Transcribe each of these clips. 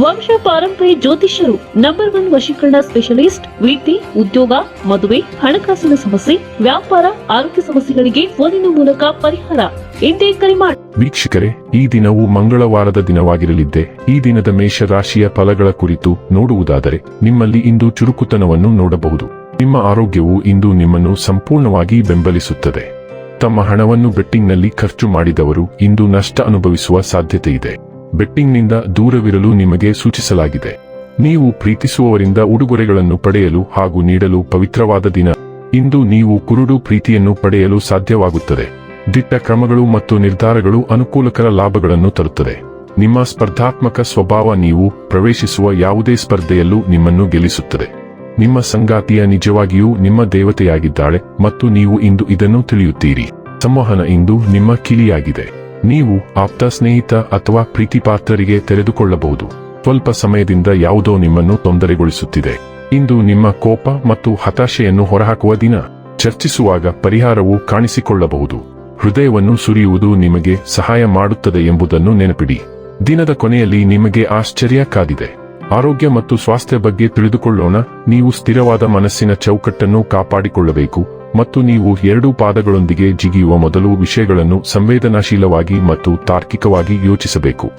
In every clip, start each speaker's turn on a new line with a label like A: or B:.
A: ವಂಶ ಪಾರಂಪರ್ಯ ಜ್ಯೋತಿಷ್ಯರು ನಂಬರ್ ಒನ್ ವಶೀಕರಣ ಸ್ಪೆಷಲಿಸ್ಟ್ ವಿದ್ಯೆ ಉದ್ಯೋಗ, ಮದುವೆ, ಹಣಕಾಸಿನ ಸಮಸ್ಯೆ, ವ್ಯಾಪಾರ, ಆರೋಗ್ಯ ಸಮಸ್ಯೆಗಳಿಗೆ ಫೋನಿನ ಮೂಲಕ ಪರಿಹಾರ. ಎಂದೇ ಕರೆ ಮಾಡಿ
B: ವೀಕ್ಷಕರೇ, ಈ ದಿನವು ಮಂಗಳವಾರದ ದಿನವಾಗಿರಲಿದ್ದೆ. ಈ ದಿನದ ಮೇಷ ರಾಶಿಯ ಫಲಗಳ ಕುರಿತು ನೋಡುವುದಾದರೆ, ನಿಮ್ಮಲ್ಲಿ ಇಂದು ಚುರುಕುತನವನ್ನು ನೋಡಬಹುದು. ನಿಮ್ಮ ಆರೋಗ್ಯವು ಇಂದು ನಿಮ್ಮನ್ನು ಸಂಪೂರ್ಣವಾಗಿ ಬೆಂಬಲಿಸುತ್ತದೆ. ತಮ್ಮ ಹಣವನ್ನು ಬೆಟ್ಟಿಂಗ್ನಲ್ಲಿ ಖರ್ಚು ಮಾಡಿದವರು ಇಂದು ನಷ್ಟ ಅನುಭವಿಸುವ ಸಾಧ್ಯತೆ ಇದೆ ಬೆಟ್ಟಿಂಗ್ನಿಂದ ದೂರವಿರಲು ನಿಮಗೆ ಸೂಚಿಸಲಾಗಿದೆ. ನೀವು ಪ್ರೀತಿಸುವವರಿಂದ ಉಡುಗೊರೆಗಳನ್ನು ಪಡೆಯಲು ಹಾಗೂ ನೀಡಲು ಪವಿತ್ರವಾದ ದಿನ. ಇಂದು ನೀವು ಕುರುಡು ಪ್ರೀತಿಯನ್ನು ಪಡೆಯಲು ಸಾಧ್ಯವಾಗುತ್ತದೆ. ದಿಟ್ಟ ಕ್ರಮಗಳು ಮತ್ತು ನಿರ್ಧಾರಗಳು ಅನುಕೂಲಕರ ಲಾಭಗಳನ್ನು ತರುತ್ತದೆ. ನಿಮ್ಮ ಸ್ಪರ್ಧಾತ್ಮಕ ಸ್ವಭಾವ ನೀವು ಪ್ರವೇಶಿಸುವ ಯಾವುದೇ ಸ್ಪರ್ಧೆಯಲ್ಲೂ ನಿಮ್ಮನ್ನು ಗೆಲ್ಲಿಸುತ್ತದೆ. ನಿಮ್ಮ ಸಂಗಾತಿಯ ನಿಜವಾಗಿಯೂ ನಿಮ್ಮ ದೇವತೆಯಾಗಿದ್ದಾಳೆ ಮತ್ತು ನೀವು ಇಂದು ಇದನ್ನು ತಿಳಿಯುತ್ತೀರಿ. ಸಂವಹನ ಇಂದು ನಿಮ್ಮ ಕಿಲಿಯಾಗಿದೆ. ನೀವು ಆಪ್ತ ಸ್ನೇಹಿತ ಅಥವಾ ಪ್ರೀತಿಪಾತ್ರರಿಗೆ ತೆರೆದುಕೊಳ್ಳಬಹುದು. ಸ್ವಲ್ಪ ಸಮಯದಿಂದ ಯಾವುದೋ ನಿಮ್ಮನ್ನು ತೊಂದರೆಗೊಳಿಸುತ್ತಿದೆ. ಇಂದು ನಿಮ್ಮ ಕೋಪ ಮತ್ತು ಹತಾಶೆಯನ್ನು ಹೊರಹಾಕುವ ದಿನ. ಚರ್ಚಿಸುವಾಗ ಪರಿಹಾರವು ಕಾಣಿಸಿಕೊಳ್ಳಬಹುದು. ಹೃದಯವನ್ನು ಸುರಿಯುವುದು ನಿಮಗೆ ಸಹಾಯ ಮಾಡುತ್ತದೆ ಎಂಬುದನ್ನು ನೆನಪಿಡಿ. ದಿನದ ಕೊನೆಯಲ್ಲಿ ನಿಮಗೆ ಆಶ್ಚರ್ಯ ಕಾದಿದೆ. ಆರೋಗ್ಯ ಮತ್ತು ಸ್ವಾಸ್ಥ್ಯ ಬಗ್ಗೆ ತಿಳಿದುಕೊಳ್ಳೋಣ. ನೀವು ಸ್ಥಿರವಾದ ಮನಸ್ಸಿನ ಚೌಕಟ್ಟನ್ನು ಕಾಪಾಡಿಕೊಳ್ಳಬೇಕು. ಮತ್ತು ನೀವು ಎರಡೂ ಪಾದಗಳೊಂದಿಗೆ ಜಿಗಿಯುವ ಮೊದಲು ವಿಷಯಗಳನ್ನು ಸಂವೇದನಾಶೀಲವಾಗಿ ಮತ್ತು ತಾರ್ಕಿಕವಾಗಿ ಯೋಚಿಸಬೇಕು.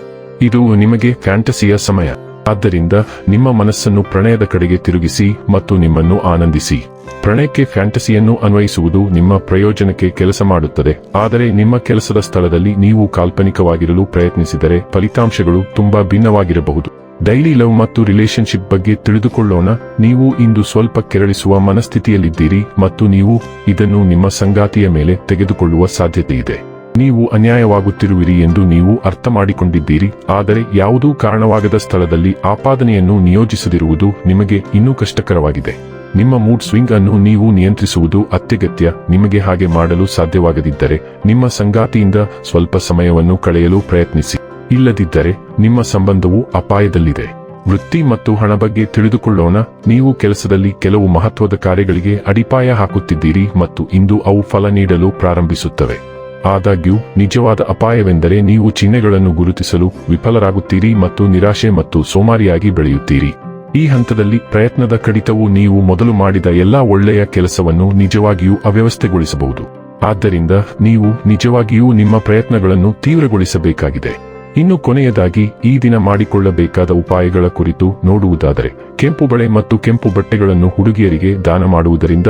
B: ಇದು ನಿಮಗೆ ಫ್ಯಾಂಟಸಿಯ ಸಮಯ. ಆದ್ದರಿಂದ ನಿಮ್ಮ ಮನಸ್ಸನ್ನು ಪ್ರಣಯದ ಕಡೆಗೆ ತಿರುಗಿಸಿ ಮತ್ತು ನಿಮ್ಮನ್ನು ಆನಂದಿಸಿ. ಪ್ರಣಯಕ್ಕೆ ಫ್ಯಾಂಟಸಿಯನ್ನು ಅನ್ವಯಿಸುವುದು ನಿಮ್ಮ ಪ್ರಯೋಜನಕ್ಕೆ ಕೆಲಸ ಮಾಡುತ್ತದೆ. ಆದರೆ ನಿಮ್ಮ ಕೆಲಸದ ಸ್ಥಳದಲ್ಲಿ ನೀವು ಕಾಲ್ಪನಿಕವಾಗಿರಲು ಪ್ರಯತ್ನಿಸಿದರೆ ಫಲಿತಾಂಶಗಳು ತುಂಬಾ ಭಿನ್ನವಾಗಿರಬಹುದು. ಡೈಲಿ ಲವ್ ಮತ್ತು ರಿಲೇಶನ್ಶಿಪ್ ಬಗ್ಗೆ ತಿಳಿದುಕೊಳ್ಳೋಣ. ನೀವು ಇಂದು ಸ್ವಲ್ಪ ಕೆರಳಿಸುವ ಮನಸ್ಥಿತಿಯಲ್ಲಿದ್ದೀರಿ ಮತ್ತು ನೀವು ಇದನ್ನು ನಿಮ್ಮ ಸಂಗಾತಿಯ ಮೇಲೆ ತೆಗೆದುಕೊಳ್ಳುವ ಸಾಧ್ಯತೆ ಇದೆ. ನೀವು ಅನ್ಯಾಯವಾಗುತ್ತಿರುವಿರಿ ಎಂದು ನೀವು ಅರ್ಥ ಮಾಡಿಕೊಂಡಿದ್ದೀರಿ ಆದರೆ ಯಾವುದೂ ಕಾರಣವಾಗದ ಸ್ಥಳದಲ್ಲಿ ಆಪಾದನೆಯನ್ನು ನಿಯೋಜಿಸದಿರುವುದು ನಿಮಗೆ ಇನ್ನೂ ಕಷ್ಟಕರವಾಗಿದೆ. ನಿಮ್ಮ ಮೂಡ್ ಸ್ವಿಂಗ್ ಅನ್ನು ನೀವು ನಿಯಂತ್ರಿಸುವುದು ಅತ್ಯಗತ್ಯ. ನಿಮಗೆ ಹಾಗೆ ಮಾಡಲು ಸಾಧ್ಯವಾಗದಿದ್ದರೆ ನಿಮ್ಮ ಸಂಗಾತಿಯಿಂದ ಸ್ವಲ್ಪ ಸಮಯವನ್ನು ಕಳೆಯಲು ಪ್ರಯತ್ನಿಸಿ. ಇಲ್ಲದಿದ್ದರೆ ನಿಮ್ಮ ಸಂಬಂಧವು ಅಪಾಯದಲ್ಲಿದೆ. ವೃತ್ತಿ ಮತ್ತು ಹಣ ಬಗ್ಗೆ ತಿಳಿದುಕೊಳ್ಳೋಣ. ನೀವು ಕೆಲಸದಲ್ಲಿ ಕೆಲವು ಮಹತ್ವದ ಕಾರ್ಯಗಳಿಗೆ ಅಡಿಪಾಯ ಹಾಕುತ್ತಿದ್ದೀರಿ ಮತ್ತು ಇಂದು ಅವು ಫಲ ನೀಡಲು ಪ್ರಾರಂಭಿಸುತ್ತವೆ. ಆದಾಗ್ಯೂ, ನಿಜವಾದ ಅಪಾಯವೆಂದರೆ ನೀವು ಚಿಹ್ನೆಗಳನ್ನು ಗುರುತಿಸಲು ವಿಫಲರಾಗುತ್ತೀರಿ ಮತ್ತು ನಿರಾಶೆ ಮತ್ತು ಸೋಮಾರಿಯಾಗಿ ಬೆಳೆಯುತ್ತೀರಿ. ಈ ಹಂತದಲ್ಲಿ ಪ್ರಯತ್ನದ ಕಡಿತವು ನೀವು ಮೊದಲು ಮಾಡಿದ ಎಲ್ಲಾ ಒಳ್ಳೆಯ ಕೆಲಸವನ್ನು ನಿಜವಾಗಿಯೂ ಅವ್ಯವಸ್ಥೆಗೊಳಿಸಬಹುದು. ಆದ್ದರಿಂದ, ನೀವು ನಿಜವಾಗಿಯೂ ನಿಮ್ಮ ಪ್ರಯತ್ನಗಳನ್ನು ತೀವ್ರಗೊಳಿಸಬೇಕಾಗಿದೆ. ಇನ್ನು ಕೊನೆಯದಾಗಿ ಈ ದಿನ ಮಾಡಿಕೊಳ್ಳಬೇಕಾದ ಉಪಾಯಗಳ ಕುರಿತು ನೋಡುವುದಾದರೆ, ಕೆಂಪು ಬಳೆ ಮತ್ತು ಕೆಂಪು ಬಟ್ಟೆಗಳನ್ನು ಹುಡುಗಿಯರಿಗೆ ದಾನ ಮಾಡುವುದರಿಂದ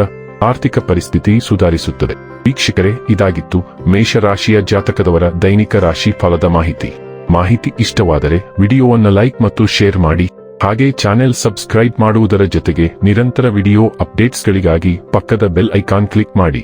B: ಆರ್ಥಿಕ ಪರಿಸ್ಥಿತಿ ಸುಧಾರಿಸುತ್ತದೆ. ವೀಕ್ಷಕರೇ, ಇದಾಗಿತ್ತು ಮೇಷರಾಶಿಯ ಜಾತಕದವರ ದೈನಿಕ ರಾಶಿ ಫಲದ ಮಾಹಿತಿ. ಮಾಹಿತಿ ಇಷ್ಟವಾದರೆ ವಿಡಿಯೋವನ್ನು ಲೈಕ್ ಮತ್ತು ಶೇರ್ ಮಾಡಿ, ಹಾಗೆ ಚಾನೆಲ್ ಸಬ್ಸ್ಕ್ರೈಬ್ ಮಾಡುವುದರ ಜೊತೆಗೆ ನಿರಂತರ ವಿಡಿಯೋ ಅಪ್ಡೇಟ್ಸ್ಗಳಿಗಾಗಿ ಪಕ್ಕದ ಬೆಲ್ ಐಕಾನ್ ಕ್ಲಿಕ್ ಮಾಡಿ.